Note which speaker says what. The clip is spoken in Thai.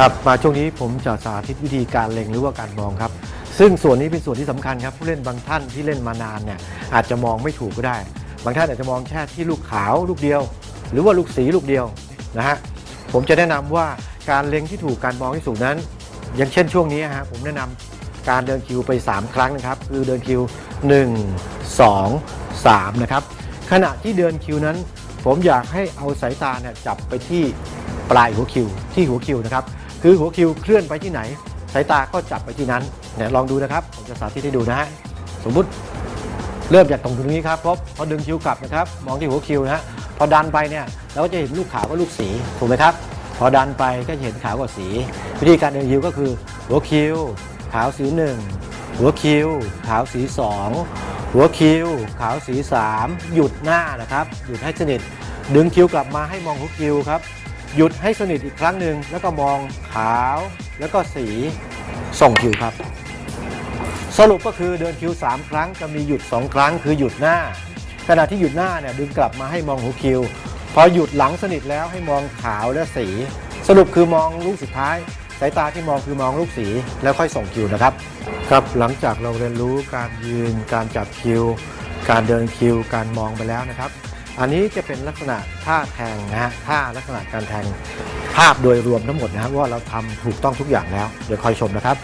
Speaker 1: ครับมาช่วงนี้ผมจะสาธิตวิธีการเล็งหรือว่าการมองครับ ซึ่งส่วนนี้เป็นส่วนที่สำคัญครับผู้เล่นบางท่านที่เล่นมานานเนี่ยอาจจะมองไม่ถูกก็ได้ บางท่านอาจจะมองแค่ที่ลูกขาวลูกเดียว หรือว่าลูกสีลูกเดียวนะฮะผมจะแนะนำว่าการเล็งที่ถูกการมองที่ถูกนั้น อย่างเช่นช่วงนี้ฮะผมแนะนำการเดินคิวไป 3 ครั้งนะครับ คือเดินคิว 1 2 3 นะครับ ขณะที่เดินคิวนั้น ผมอยากให้เอาสายตาเนี่ยจับไปที่ปลายหัวคิวที่หัวคิวนะครับ คือหัวคิวเคลื่อนไปที่ไหน สายตาก็จับไปที่นั้นเนี่ยลองดูนะครับ ผมจะสาธิตให้ดูนะฮะสมมุติเริ่มจากตรงตรงนี้ครับพบพอดึงคิวกลับนะครับมองที่หัวคิวนะฮะพอดันไปเนี่ยเราก็จะเห็นลูกขาวกับลูกสีถูกไหมครับพอดันไปก็เห็นขาวกับสี วิธีการดินคิวก็คือ หัวคิว ขาวสีหนึ่งหัวคิว ขาวสีสองหัวคิว ขาวสีสามหยุดหน้านะครับ หยุดให้สนิทดึงคิวกลับมาให้มองหัวคิวครับ หยุดให้สนิทอีกครั้งหนึ่งแล้วก็มองขาวแล้วก็สีส่งคิวครับ สรุปก็คือเดินคิว 3 ครั้งจะมีหยุด 2 ครั้งคือหยุดหน้า ขณะที่หยุดหน้าเนี่ยดึงกลับมาให้มองหัวคิว พอหยุดหลังสนิทแล้วให้มองขาวและสี สรุปคือมองลูกสุดท้ายสายตาที่มองคือมองลูกสีแล้วค่อยส่งคิวนะครับ ครับหลังจากเราเรียนรู้การยืน การจับคิว การเดินคิว การมองไปแล้วนะครับ อันนี้จะเป็นลักษณะท่าแทงนะฮะท่าลักษณะการแทงภาพโดยรวมทั้งหมดนะครับว่าเราทำถูกต้องทุกอย่างแล้ว เดี๋ยวคอยชมนะครับ